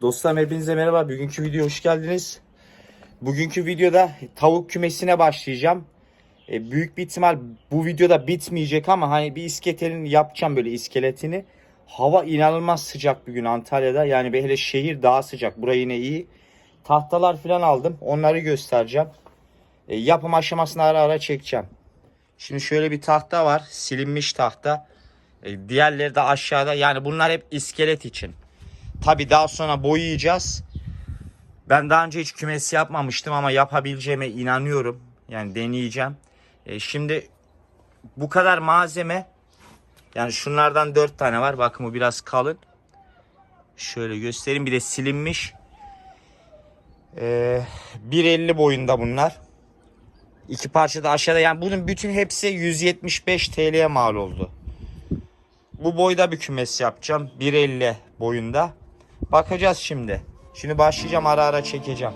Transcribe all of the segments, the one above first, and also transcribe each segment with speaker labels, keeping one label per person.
Speaker 1: Dostlarım hepinize merhaba. Bugünkü videoya hoş geldiniz. Bugünkü videoda tavuk kümesine başlayacağım. E, büyük bir ihtimal bu videoda bitmeyecek ama hani bir iskeletini yapacağım böyle iskeletini. Hava inanılmaz sıcak bugün Antalya'da. Yani hele şehir daha sıcak. Burayı yine iyi. Tahtalar falan aldım. Onları göstereceğim. E, yapım aşamasını ara ara çekeceğim. Şimdi şöyle bir tahta var. Silinmiş tahta. E, diğerleri de aşağıda. Yani bunlar hep iskelet için. Tabi daha sonra boyayacağız. Ben daha önce hiç kümesi yapmamıştım ama yapabileceğime inanıyorum. Yani deneyeceğim. E, şimdi bu kadar malzeme yani şunlardan 4 tane var. Bakın bu biraz kalın. Şöyle göstereyim. Bir de silinmiş. E, 1.50 boyunda bunlar. İki parça da aşağıda. Yani bunun bütün hepsi 175 TL'ye mal oldu. Bu boyda bir kümes yapacağım. 1.50 boyunda. Bakacağız şimdi. Şimdi başlayacağım ara ara çekeceğim.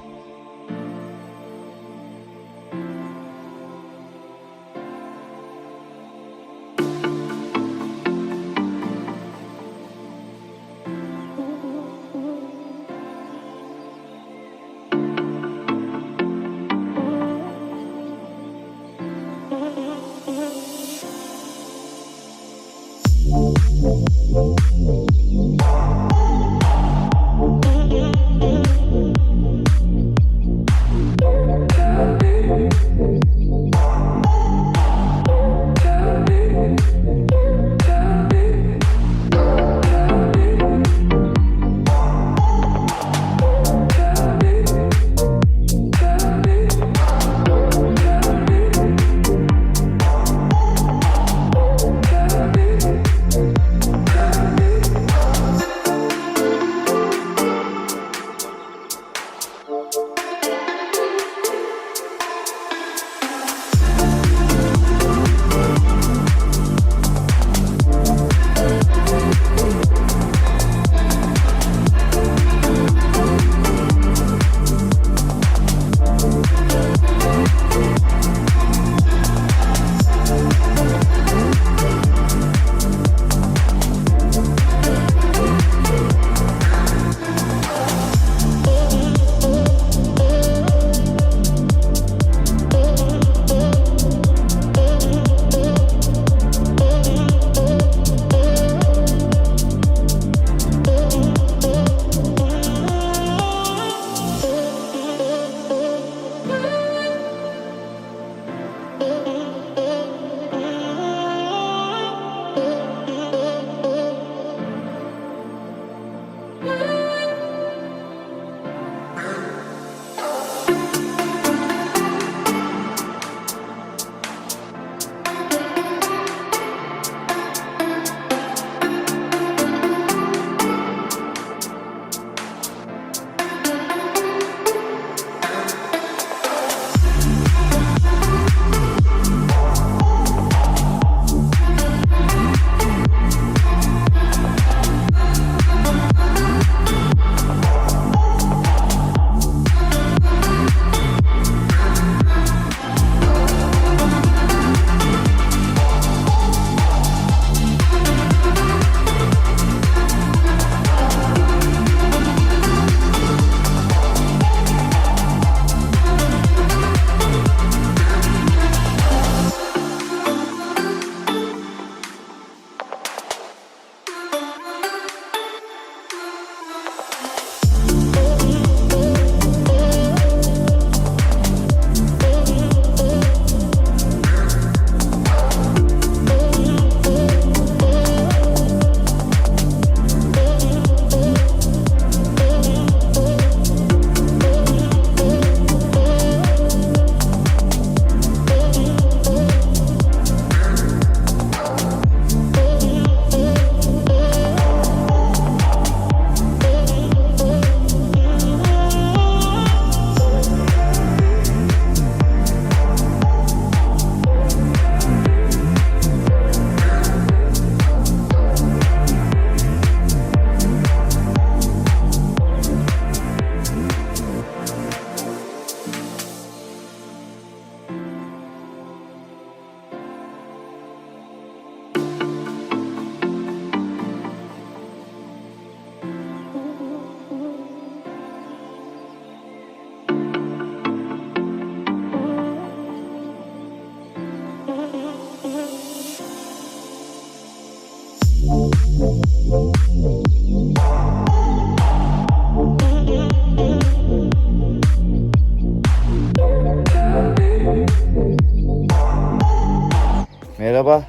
Speaker 1: Merhaba.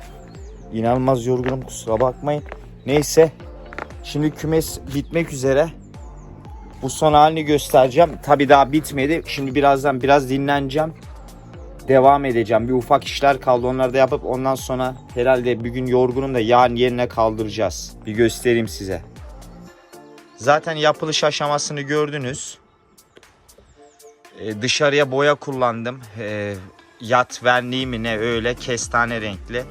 Speaker 1: İnanılmaz yorgunum kusura bakmayın. Neyse. Şimdi kümes bitmek üzere. Bu son halini göstereceğim. Tabii daha bitmedi. Şimdi birazdan biraz dinleneceğim. Devam edeceğim. Bir ufak işler kaldı. Onları da yapıp ondan sonra herhalde bir gün yorgunum da yarın yerine kaldıracağız. Bir göstereyim size. Zaten yapılış aşamasını gördünüz. Ee, dışarıya boya kullandım. Ee, yat verniği mi ne öyle kestane renkli.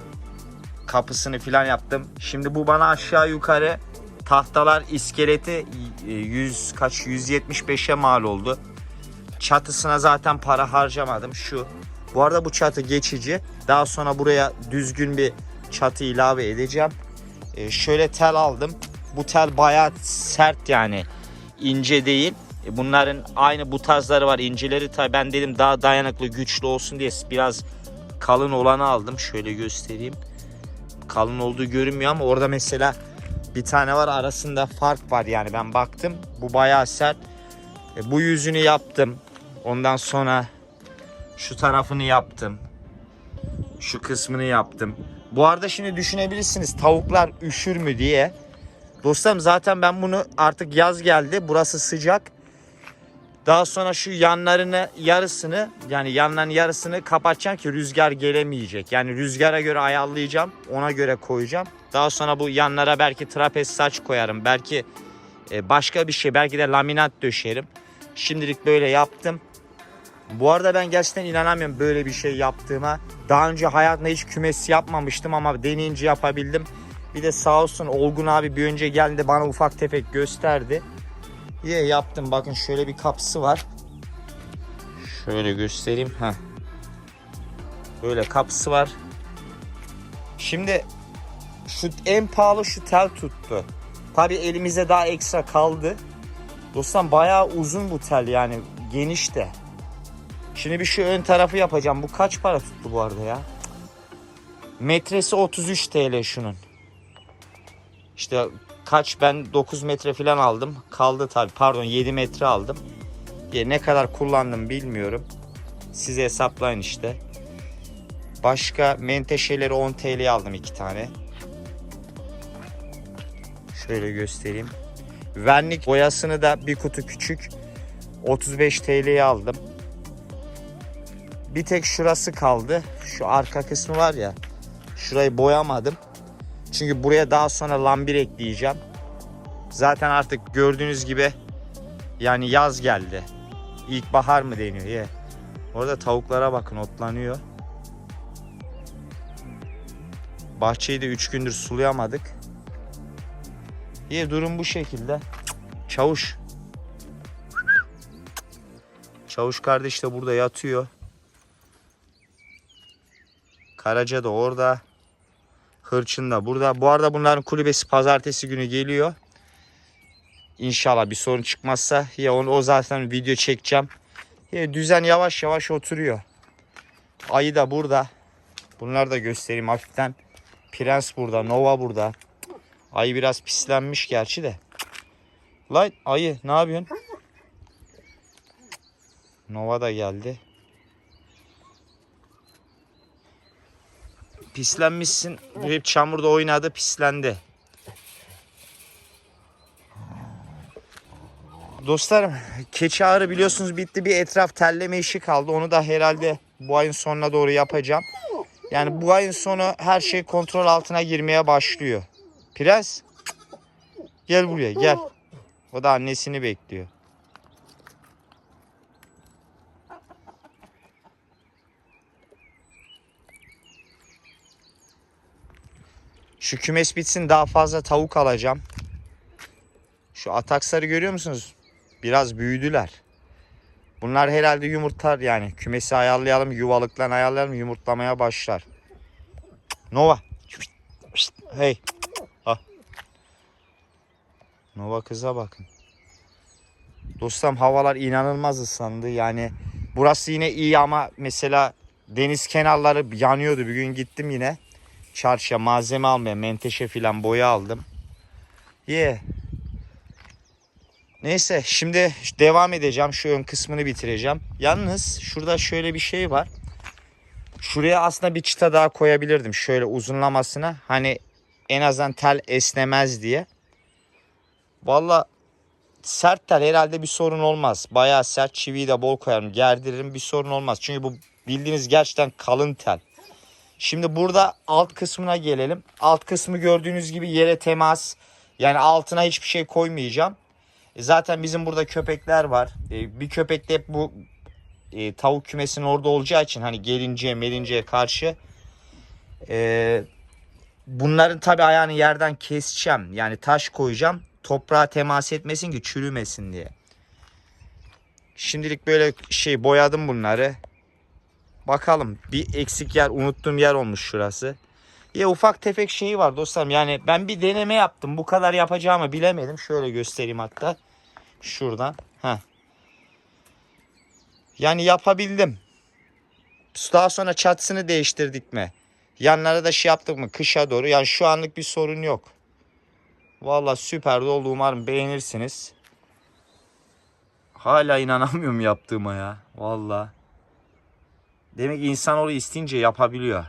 Speaker 1: Kapısını filan yaptım. Şimdi bu bana aşağı yukarı tahtalar iskeleti e, 100 kaç 175'e mal oldu. Çatısına zaten para harcamadım şu. Bu arada bu çatı geçici. Daha sonra buraya düzgün bir çatı ilave edeceğim. Ee, şöyle tel aldım. Bu tel bayağı sert yani. ince değil. E, Bunların aynı bu tarzları var. inceleri tabii ben dedim daha dayanıklı, güçlü olsun diye biraz kalın olanı aldım. Şöyle göstereyim. Kalın olduğu görünmüyor ama orada mesela bir tane var arasında fark var yani ben baktım. Bu bayağı sert. E, bu yüzünü yaptım. Ondan sonra şu tarafını yaptım. Şu kısmını yaptım. Bu arada şimdi düşünebilirsiniz tavuklar üşür mü diye. Dostlarım zaten ben bunu artık yaz geldi. Burası sıcak. Daha sonra şu yanlarını yarısını yani yanların yarısını kapatacağım ki rüzgar gelemeyecek. Yani rüzgara göre ayarlayacağım. Ona göre koyacağım. Daha sonra bu yanlara belki trapez saç koyarım. Belki e, başka bir şey. Belki de laminat döşerim. Şimdilik böyle yaptım. Bu arada ben gerçekten inanamıyorum böyle bir şey yaptığıma. Daha önce hayatımda hiç kümes yapmamıştım ama deneyince yapabildim. Bir de sağ olsun Olgun abi bir önce geldi bana ufak tefek gösterdi. İyi yaptım. Bakın şöyle bir kapısı var. Şöyle göstereyim. Heh. Böyle kapısı var. Şimdi şu en pahalı şu tel tuttu. Tabi elimize daha ekstra kaldı. Dostum bayağı uzun bu tel yani geniş de. Şimdi bir şu ön tarafı yapacağım. Bu kaç para tuttu bu arada ya? Metresi 33 TL şunun. İşte kaç ben 9 metre falan aldım. Kaldı tabi pardon 7 metre aldım. Ya ne kadar kullandım bilmiyorum. Siz hesaplayın işte. Başka menteşeleri 10 TL'ye aldım iki tane. Şöyle göstereyim. Vernik boyasını da bir kutu küçük 35 TL'ye aldım. Bir tek şurası kaldı. Şu arka kısmı var ya. Şurayı boyamadım. Çünkü buraya daha sonra lambir ekleyeceğim. Zaten artık gördüğünüz gibi yani yaz geldi. İlkbahar mı deniyor? Ye. Orada tavuklara bakın otlanıyor. Bahçeyi de 3 gündür sulayamadık. İyi durum bu şekilde. Çavuş. Çavuş kardeş de burada yatıyor. Karaca da orada. Hırçın da burada. Bu arada bunların kulübesi pazartesi günü geliyor. İnşallah bir sorun çıkmazsa ya onu o zaten video çekeceğim. Ya düzen yavaş yavaş oturuyor. Ayı da burada. Bunları da göstereyim hafiften. Prens burada, Nova burada. Ayı biraz pislenmiş gerçi de. Lan ayı ne yapıyorsun? Nova da geldi. Pislenmişsin. Bu hep çamurda oynadı pislendi. Dostlarım keçi ağrı biliyorsunuz bitti bir etraf telleme işi kaldı. Onu da herhalde bu ayın sonuna doğru yapacağım. Yani bu ayın sonu her şey kontrol altına girmeye başlıyor. Prens gel buraya gel. O da annesini bekliyor. Şu kümes bitsin daha fazla tavuk alacağım. Şu ataksları görüyor musunuz? Biraz büyüdüler. Bunlar herhalde yumurtlar yani. Kümesi ayarlayalım, yuvalıklarını ayarlayalım, yumurtlamaya başlar. Nova. Hey. Ha. Nova kıza bakın. Dostum havalar inanılmaz ıslandı. Yani burası yine iyi ama mesela deniz kenarları yanıyordu. Bir gün gittim yine çarşıya malzeme almaya menteşe filan boya aldım. Yeah. Neyse şimdi devam edeceğim. Şu ön kısmını bitireceğim. Yalnız şurada şöyle bir şey var. Şuraya aslında bir çıta daha koyabilirdim. Şöyle uzunlamasına. Hani en azından tel esnemez diye. Valla sert tel herhalde bir sorun olmaz. Bayağı sert çiviyi de bol koyarım. Gerdiririm bir sorun olmaz. Çünkü bu bildiğiniz gerçekten kalın tel. Şimdi burada alt kısmına gelelim. Alt kısmı gördüğünüz gibi yere temas. Yani altına hiçbir şey koymayacağım. E, Zaten bizim burada köpekler var. E, Bir köpek de hep bu e, tavuk kümesinin orada olacağı için hani gelinceye melinceye karşı bunların tabi ayağını yerden keseceğim. Yani taş koyacağım. Toprağa temas etmesin ki çürümesin diye. Şimdilik böyle şey boyadım bunları. Bakalım bir eksik yer unuttuğum yer olmuş şurası. Ya ufak tefek şeyi var dostlarım. Yani ben bir deneme yaptım. Bu kadar yapacağımı bilemedim. Şöyle göstereyim hatta. Şuradan. Heh. Yani yapabildim. Daha sonra çatısını değiştirdik mi? Yanlara da şey yaptık mı? Kışa doğru. Yani şu anlık bir sorun yok. Valla süper oldu. Umarım beğenirsiniz. Hala inanamıyorum yaptığıma ya. Valla. Demek ki insanoğlu isteyince yapabiliyor.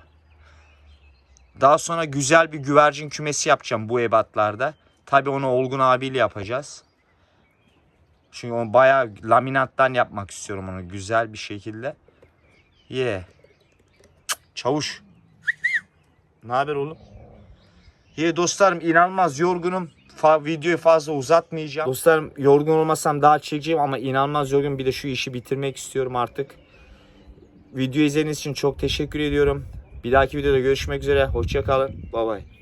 Speaker 1: Daha sonra güzel bir güvercin kümesi yapacağım bu ebatlarda. Tabi onu Olgun abiyle yapacağız. Çünkü onu bayağı laminattan yapmak istiyorum onu güzel bir şekilde. Ye. Yeah. Çavuş. Ne haber oğlum? Ye dostlarım inanılmaz yorgunum. Fa- videoyu fazla uzatmayacağım. Dostlarım yorgun olmasam daha çekeceğim ama inanılmaz yorgun. Bir de şu işi bitirmek istiyorum artık. Video izlediğiniz için çok teşekkür ediyorum. Bir dahaki videoda görüşmek üzere. Hoşçakalın. Bay bay.